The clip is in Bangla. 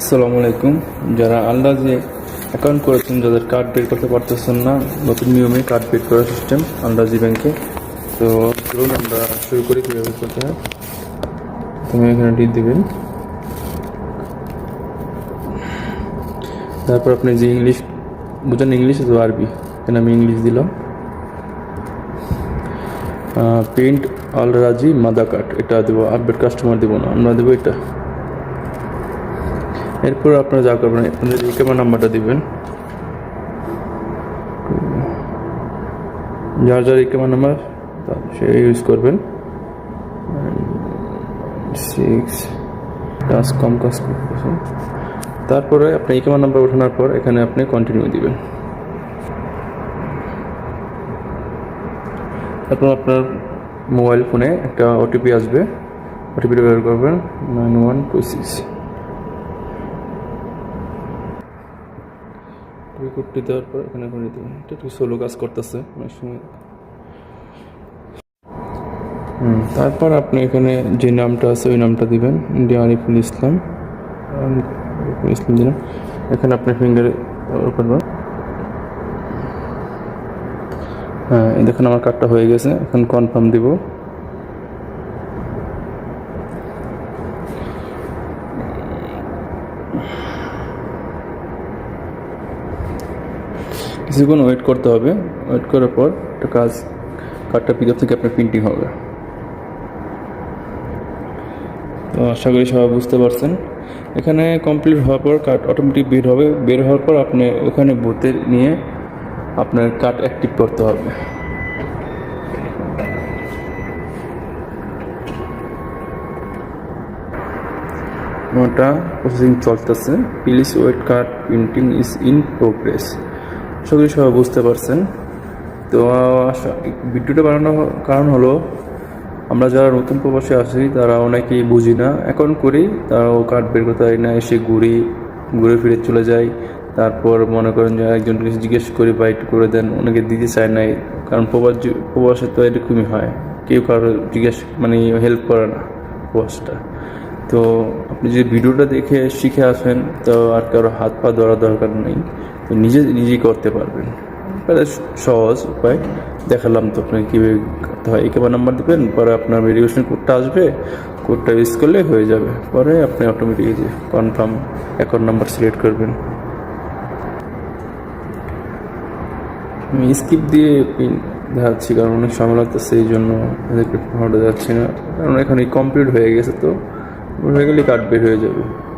আসসালামু আলাইকুম। যারা যে অ্যাকাউন্ট করেছেন, যাদের কার্ড বের করতে পারতেছেন না, নতুন নিয়মে কার্ড বের করার সিস্টেম আন্দাজি ব্যাংকে তো চলুন, আমরা শুরু করি কীভাবে করতে হয়। তুমি এখানে টিপ দিবেন। তারপর আপনি যে ইংলিশ বুঝেন ইংলিশ তো আরবি এখানে আমি ইংলিশ দিলাম। পেন্ট অলরাজি মাদা কার্ড এটা দেবো আপডেট কাস্টমার দেবো না, আমরা দেবো এটা। এরপর আপনারা যা করবেন আপনাদের ইকেমা নাম্বারটা দিবেন। যার যার ইকেমা নাম্বার সে ইউজ করবেন। সিক্স কম কাজ তারপরে আপনি ইকেমা নাম্বার ওঠানোর পর এখানে আপনি কন্টিনিউ দিবেন। তারপর আপনার মোবাইল ফোনে একটা ওটিপি আসবে। ওটিপিটা বের করবেন নাইন ওয়ান টু সিক্স দেওয়ার পর এখানে করে দেবেন এটা একটু সোলো কাজ করতেছে অনেক সময়। তারপর আপনি এখানে যে নামটা আছে ওই নামটা দিবেন ইন্ডিয়া আরিফুল ইসলাম। ইসলাম দিলাম। এখানে আপনি ফিঙ্গার করবেন। হ্যাঁ দেখুন আমার কার্ডটা হয়ে গেছে, এখন কনফার্ম দিব। কিছুক্ষণ ওয়েট করতে হবে। ওয়েট করার পর একটা কাজ কার্ডটা পিকআপ থেকে আপনার প্রিন্টিং হবে। তো আশা করি সবাই বুঝতে পারছেন। এখানে কমপ্লিট হওয়ার পর কার্ড অটোমেটিক বের হবে। বের হওয়ার পর আপনি ওখানে বুথে নিয়ে আপনার কার্ড অ্যাক্টিভ করতে হবে। ওটা প্রসেসিং চলতেছে। Please wait card printing is in progress করি সবাই বুঝতে পারছেন। তো ভিডিওটা বানানোর কারণ হলো, আমরা যারা নতুন প্রবাসে আসি তারা অনেকেই বুঝি না। এখন করি, তারাও কাঠ বের করতে না, এসে ঘুরি, ঘুরে ফিরে চলে যাই। তারপর মনে করেন যে একজনকে জিজ্ঞেস করি বা একটু করে দেন। অনেকে দিতে চায় নাই কারণ প্রবাস প্রবাসে তো এরকমই হয়। কেউ কারও জিজ্ঞেস মানে হেল্প করে না প্রবাসটা। তো আপনি যদি ভিডিওটা দেখে শিখে আসেন, তো আর কারও হাত পা ধরা দরকার নেই। তো নিজে, নিজেই করতে পারবেন। সহজ উপায়। দেখালাম তো আপনাকে কীভাবে করতে হয়। একেবা নাম্বার দেবেন, পরে আপনার ভেরিফিকেশন কোডটা আসবে কোডটা ইউজ করলে হয়ে যাবে। পরে আপনি automatically confirm account number select করবেন। আমি স্কিপ দিয়ে পিন দেখাচ্ছি, কারণ অনেক সময় লাগতেছে, এই জন্য এদেরকে যাচ্ছি না। কারণ এখানে কমপ্লিট হয়ে গেছে তো। হয়ে কাট বের হয়ে যাবে।